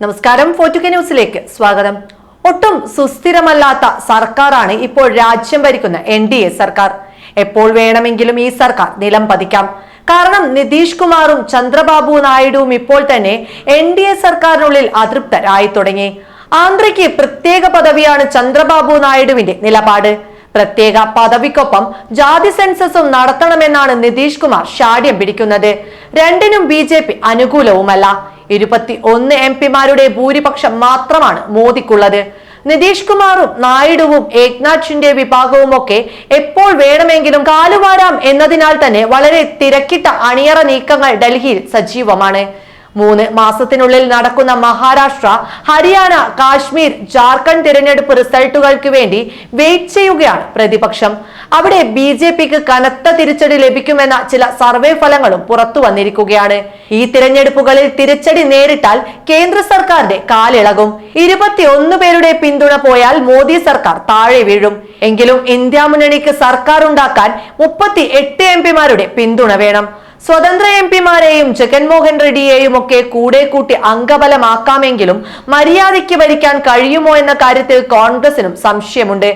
നമസ്കാരം. ഫോർട്ടുക്കെ ന്യൂസിലേക്ക് സ്വാഗതം. ഒട്ടും സുസ്ഥിരമല്ലാത്ത സർക്കാരാണ് ഇപ്പോൾ രാജ്യം ഭരിക്കുന്ന എൻ ഡി എ സർക്കാർ. എപ്പോൾ വേണമെങ്കിലും ഈ സർക്കാർ നിലം പതിക്കാം. കാരണം നിതീഷ് കുമാറും ചന്ദ്രബാബു നായിഡുവും ഇപ്പോൾ തന്നെ എൻ ഡി എ സർക്കാരിനുള്ളിൽ അതൃപ്തരായി തുടങ്ങി. ആന്ധ്രയ്ക്ക് പ്രത്യേക പദവിയാണ് ചന്ദ്രബാബു നായിഡുവിന്റെ നിലപാട്. പ്രത്യേക പദവിക്കൊപ്പം ജാതി സെൻസസും നടത്തണമെന്നാണ് നിതീഷ് കുമാർ ഷാഠ്യം പിടിക്കുന്നത്. രണ്ടിനും ബി ജെ പി അനുകൂലവുമല്ല. ഇരുപത്തി ഒന്ന് എം പിമാരുടെ ഭൂരിപക്ഷം മാത്രമാണ് മോദിക്കുള്ളത്. നിതീഷ് കുമാറും നായിഡുവും ഏക്നാഥ് ഷിൻഡെ വിഭാഗവും ഒക്കെ എപ്പോൾ വേണമെങ്കിലും കാലുവാരാം എന്നതിനാൽ തന്നെ വളരെ തിരക്കിട്ട അണിയറ നീക്കങ്ങൾ ഡൽഹിയിൽ സജീവമാണ്. മൂന്ന് മാസത്തിനുള്ളിൽ നടക്കുന്ന മഹാരാഷ്ട്ര ഹരിയാന കാശ്മീർ ജാർഖണ്ഡ് തിരഞ്ഞെടുപ്പ് റിസൾട്ടുകൾക്ക് വേണ്ടി വെയിറ്റ് ചെയ്യുകയാണ് പ്രതിപക്ഷം. അവിടെ ബി ജെ പിക്ക് കനത്ത തിരിച്ചടി ലഭിക്കുമെന്ന ചില സർവേ ഫലങ്ങളും പുറത്തു വന്നിരിക്കുകയാണ്. ഈ തിരഞ്ഞെടുപ്പുകളിൽ തിരിച്ചടി നേരിട്ടാൽ കേന്ദ്ര സർക്കാരിന്റെ കാലിളകും. ഇരുപത്തിയൊന്ന് പേരുടെ പിന്തുണ പോയാൽ മോദി സർക്കാർ താഴെ വീഴും. എങ്കിലും ഇന്ത്യ മുന്നണിക്ക് സർക്കാർ ഉണ്ടാക്കാൻ മുപ്പത്തി എട്ട് എം പിമാരുടെ പിന്തുണ വേണം. സ്വതന്ത്ര എം പിമാരെയും ജഗൻമോഹൻ റെഡ്ഡിയെയും ഒക്കെ കൂടെ കൂട്ടി അംഗബലമാക്കാമെങ്കിലും മര്യാദയ്ക്ക് ഭരിക്കാൻ കഴിയുമോ എന്ന കാര്യത്തിൽ കോൺഗ്രസിനും സംശയമുണ്ട്.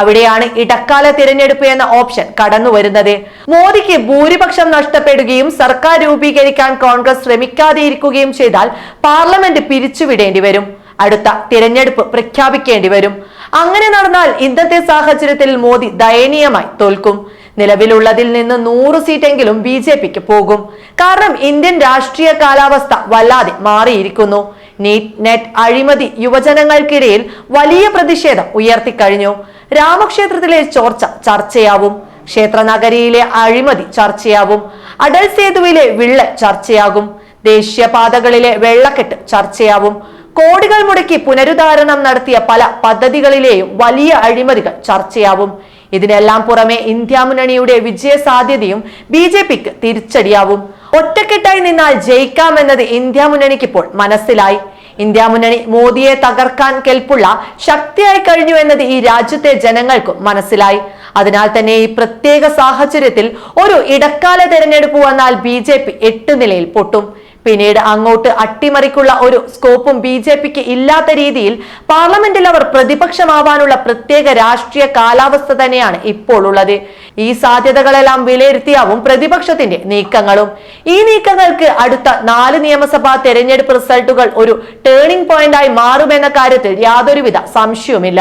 അവിടെയാണ് ഇടക്കാല തിരഞ്ഞെടുപ്പ് എന്ന ഓപ്ഷൻ കടന്നു വരുന്നത് മോദിക്ക് ഭൂരിപക്ഷം നഷ്ടപ്പെടുകയും സർക്കാർ രൂപീകരിക്കാൻ കോൺഗ്രസ് ശ്രമിക്കാതെയിരിക്കുകയും ചെയ്താൽ പാർലമെന്റ് പിരിച്ചുവിടേണ്ടി വരും. അടുത്ത തിരഞ്ഞെടുപ്പ് പ്രഖ്യാപിക്കേണ്ടി വരും. അങ്ങനെ നടന്നാൽ ഇന്നത്തെ സാഹചര്യത്തിൽ മോദി ദയനീയമായി തോൽക്കും. നിലവിലുള്ളതിൽ നിന്ന് നൂറ് സീറ്റെങ്കിലും ബി ജെ പിക്ക് പോകും. കാരണം ഇന്ത്യൻ രാഷ്ട്രീയ കാലാവസ്ഥ വല്ലാതെ മാറിയിരിക്കുന്നു. നീറ്റ് നെറ്റ് അഴിമതി യുവജനങ്ങൾക്കിടയിൽ വലിയ പ്രതിഷേധം ഉയർത്തിക്കഴിഞ്ഞു. രാമക്ഷേത്രത്തിലെ ചോർച്ച ചർച്ചയാവും. ക്ഷേത്രനഗരിയിലെ അഴിമതി ചർച്ചയാവും. അടൽ സേതുവിലെ വിള്ള ചർച്ചയാകും. ദേശീയപാതകളിലെ വെള്ളക്കെട്ട് ചർച്ചയാവും. കോടികൾ മുടക്കി പുനരുദ്ധാരണം നടത്തിയ പല പദ്ധതികളിലെയും വലിയ അഴിമതികൾ ചർച്ചയാവും. ഇതിനെല്ലാം പുറമെ ഇന്ത്യ മുന്നണിയുടെ വിജയ സാധ്യതയും ബി ജെ പിക്ക് തിരിച്ചടിയാവും. ഒറ്റക്കെട്ടായി നിന്നാൽ ജയിക്കാമെന്നത് ഇന്ത്യ മുന്നണിക്ക് ഇപ്പോൾ മനസ്സിലായി. ഇന്ത്യ മുന്നണി മോദിയെ തകർക്കാൻ കെൽപ്പുള്ള ശക്തിയായി കഴിഞ്ഞു എന്നത് ഈ രാജ്യത്തെ ജനങ്ങൾക്കും മനസ്സിലായി. അതിനാൽ തന്നെ ഈ പ്രത്യേക സാഹചര്യത്തിൽ ഒരു ഇടക്കാല തെരഞ്ഞെടുപ്പ് വന്നാൽ ബി ജെ പി എട്ട് നിലയിൽ പൊട്ടും. പിന്നീട് അങ്ങോട്ട് അട്ടിമറിക്കുള്ള ഒരു സ്കോപ്പും ബി ജെ പിക്ക് ഇല്ലാത്ത രീതിയിൽ പാർലമെന്റിൽ അവർ പ്രതിപക്ഷമാവാനുള്ള പ്രത്യേക രാഷ്ട്രീയ കാലാവസ്ഥ തന്നെയാണ് ഇപ്പോൾ ഉള്ളത് ഈ സാധ്യതകളെല്ലാം വിലയിരുത്തിയാവും പ്രതിപക്ഷത്തിന്റെ നീക്കങ്ങളും. ഈ നീക്കങ്ങൾക്ക് അടുത്ത നാല് നിയമസഭാ തെരഞ്ഞെടുപ്പ് റിസൾട്ടുകൾ ഒരു ടേണിംഗ് പോയിന്റായി മാറുമെന്ന കാര്യത്തിൽ യാതൊരുവിധ സംശയവുമില്ല.